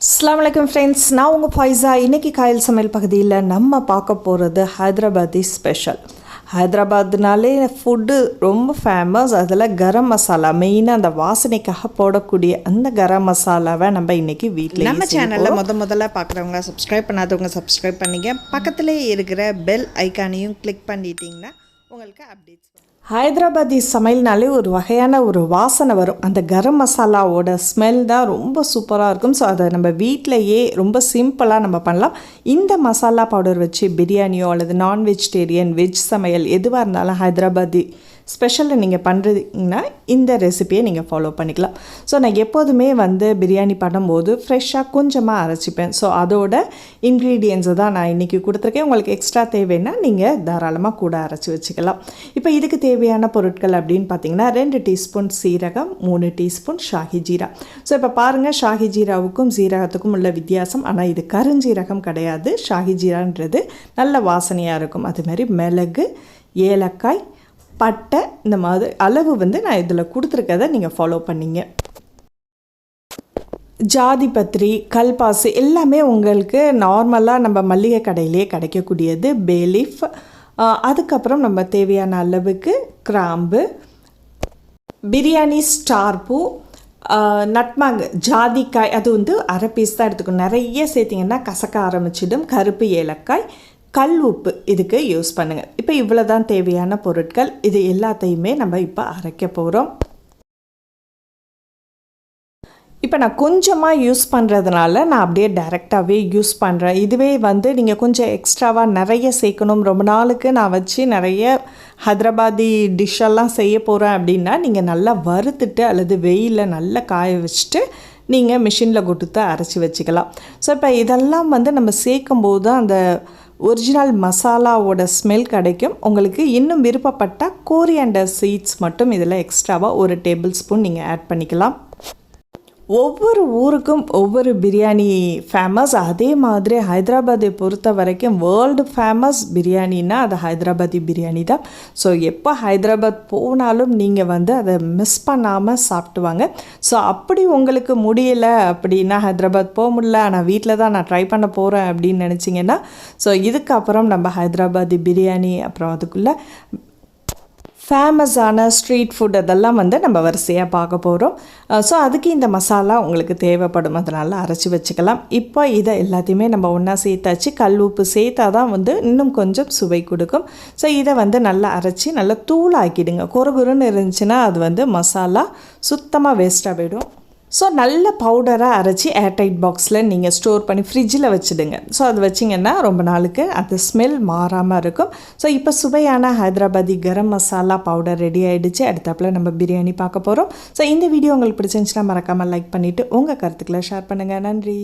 அஸ்லாம் வலைக்கம் ஃப்ரெண்ட்ஸ் நான் உங்கள் ஃபைஸா இன்றைக்கி காயல் சமையல் பகுதியில் நம்ம பார்க்க போகிறது ஹைதராபாதி ஸ்பெஷல் ஹைதராபாத்னாலே ஃபுட்டு ரொம்ப ஃபேமஸ் அதில் கரம் மசாலா மெயினாக அந்த வாசனைக்காக போடக்கூடிய அந்த கரம் மசாலாவை நம்ம இன்றைக்கி வீட்டில் நம்ம சேனலில் முத முதல்ல பார்க்குறவங்க சப்ஸ்கிரைப் பண்ணாதவங்க சப்ஸ்கிரைப் பண்ணிக்க. பக்கத்துலேயே இருக்கிற பெல் ஐக்கானையும் கிளிக் பண்ணிட்டீங்கன்னா உங்களுக்கு அப்டேட்ஸ் ஹைதராபாதி சமையல்னாலே ஒரு வகையான ஒரு வாசனை வரும். அந்த கரம் மசாலாவோட ஸ்மெல் தான் ரொம்ப சூப்பராக இருக்கும். ஸோ அதை நம்ம வீட்டிலையே ரொம்ப சிம்பிளாக நம்ம பண்ணலாம். இந்த மசாலா பவுடர் வச்சு பிரியாணியோ அல்லது நான் வெஜிடேரியன் வெஜ் சமையல் எதுவாக இருந்தாலும் ஹைதராபாதி ஸ்பெஷலில் நீங்கள் பண்ணுறீங்கன்னா இந்த ரெசிபியை நீங்கள் ஃபாலோ பண்ணிக்கலாம். ஸோ நான் எப்போதுமே வந்து பிரியாணி பண்ணும்போது ஃப்ரெஷ்ஷாக கொஞ்சமாக அரைச்சிப்பேன். ஸோ அதோட இன்க்ரீடியன்ஸை தான் நான் இன்றைக்கி கொடுத்துருக்கேன். உங்களுக்கு எக்ஸ்ட்ரா தேவைன்னா நீங்கள் தாராளமாக கூட அரைச்சி வச்சுக்கலாம். இப்போ இதுக்கு தேவையான பொருட்கள் அப்படின்னு பார்த்தீங்கன்னா ரெண்டு டீஸ்பூன் சீரகம் மூணு டீஸ்பூன் ஷாஹி ஜீரா. ஸோ இப்போ பாருங்கள் ஷாஹி ஜீராவுக்கும் சீரகத்துக்கும் உள்ள வித்தியாசம். ஆனால் இது கருஞ்சீரகம் கிடையாது. ஷாஹி ஜீரான்றது நல்ல வாசனையாக இருக்கும். அதுமாரி மிளகு ஏலக்காய் பட்டை இந்த மாதிரி அளவு வந்து நான் இதில் கொடுத்துருக்கதை நீங்கள் ஃபாலோ பண்ணிங்க. ஜாதி பத்திரி கல்பாசு எல்லாமே உங்களுக்கு நார்மலாக நம்ம மல்லிகை கடையிலே கிடைக்கக்கூடியது. பேலீஃப் அதுக்கப்புறம் நம்ம தேவையான அளவுக்கு கிராம்பு பிரியாணி ஸ்டார் பூ ஜாதிக்காய் அது வந்து அரை பீஸ் தான் எடுத்துக்கணும். நிறைய சேர்த்திங்கன்னா கசக்க ஆரம்பிச்சிடும். கருப்பு ஏலக்காய் கல் உப்பு இதுக்கு யூஸ் பண்ணுங்கள் இப்போ இவ்வளோ தான் தேவையான பொருட்கள். இது எல்லாத்தையுமே நம்ம இப்போ அரைக்க போகிறோம் இப்போ நான் கொஞ்சமாக யூஸ் பண்ணுறதுனால நான் அப்படியே டைரெக்டாகவே யூஸ் பண்ணுறேன் இதுவே வந்து நீங்கள் கொஞ்சம் எக்ஸ்ட்ராவாக நிறைய சேர்க்கணும். ரொம்ப நாளுக்கு நான் வச்சு நிறைய ஹைதராபாதி டிஷ்ஷெல்லாம் செய்ய போகிறேன் அப்படின்னா நீங்கள் நல்லா வறுத்துட்டு அல்லது வெயிலில் நல்லா காய வச்சுட்டு நீங்கள் மிஷினில் கொடுத்து அரைச்சி வச்சுக்கலாம். ஸோ இப்போ இதெல்லாம் வந்து நம்ம சேர்க்கும்போது தான் அந்த ஒரிஜினல் மசாலாவோட ஸ்மெல் கிடைக்கும். உங்களுக்கு இன்னும் விருப்பப்பட்டால் கோரியண்டர் சீட்ஸ் மட்டும் இதில் எக்ஸ்ட்ராவாக ஒரு டேபிள் ஸ்பூன் நீங்கள் ஆட் பண்ணிக்கலாம். ஒவ்வொரு ஊருக்கும் ஒவ்வொரு பிரியாணி ஃபேமஸ் அதே மாதிரி ஹைதராபாத்தை பொறுத்த வரைக்கும் வேர்ல்டு ஃபேமஸ் பிரியாணின்னா அது ஹைதராபாதி பிரியாணி தான். ஸோ எப்போ ஹைதராபாத் போனாலும் நீங்கள் வந்து அதை மிஸ் பண்ணாமல் சாப்பிடுவாங்க ஸோ அப்படி உங்களுக்கு முடியலை அப்படின்னா ஹைதராபாத் போக முடியல ஆனால் வீட்டில் தான் நான் ட்ரை பண்ண போகிறேன் அப்படின்னு நினச்சிங்கன்னா ஸோ இதுக்கப்புறம் நம்ம ஹைதராபாதி பிரியாணி அப்புறம் அதுக்குள்ளே ஃபேமஸான ஸ்ட்ரீட் ஃபுட் அதெல்லாம் வந்து நம்ம வரிசையாக பார்க்க போகிறோம் ஸோ அதுக்கு இந்த மசாலா உங்களுக்கு தேவைப்படும். அதனால் அரைச்சி வச்சுக்கலாம். இப்போ இதை எல்லாத்தையுமே நம்ம ஒன்றா சேர்த்தாச்சு. கல் உப்பு சேர்த்தா தான் வந்து இன்னும் கொஞ்சம் சுவை கொடுக்கும். ஸோ இதை வந்து நல்லா அரைச்சி நல்லா தூளாக்கிடுங்க. குறுகுறுன்னு இருந்துச்சுன்னா அது வந்து மசாலா சுத்தமாக வேஸ்ட்டாக போயிடும். ஸோ நல்ல பவுடராக அரைச்சி ஏர்டைட் பாக்ஸில் நீங்கள் ஸ்டோர் பண்ணி ஃப்ரிட்ஜில் வச்சுடுங்க. ஸோ அது வச்சிங்கன்னா ரொம்ப நாளுக்கு அது ஸ்மெல் மாறாமல் இருக்கும். ஸோ இப்போ சுவையான ஹைதராபாதி கரம் மசாலா பவுடர் ரெடி ஆகிடுச்சு அடுத்தாப்பில் நம்ம பிரியாணி பார்க்க போகிறோம் ஸோ இந்த வீடியோ உங்களுக்கு பிடிச்சிருந்துச்சுன்னா மறக்காமல் லைக் பண்ணிவிட்டு உங்கள் கருத்துக்களை ஷேர் பண்ணுங்கள் நன்றி.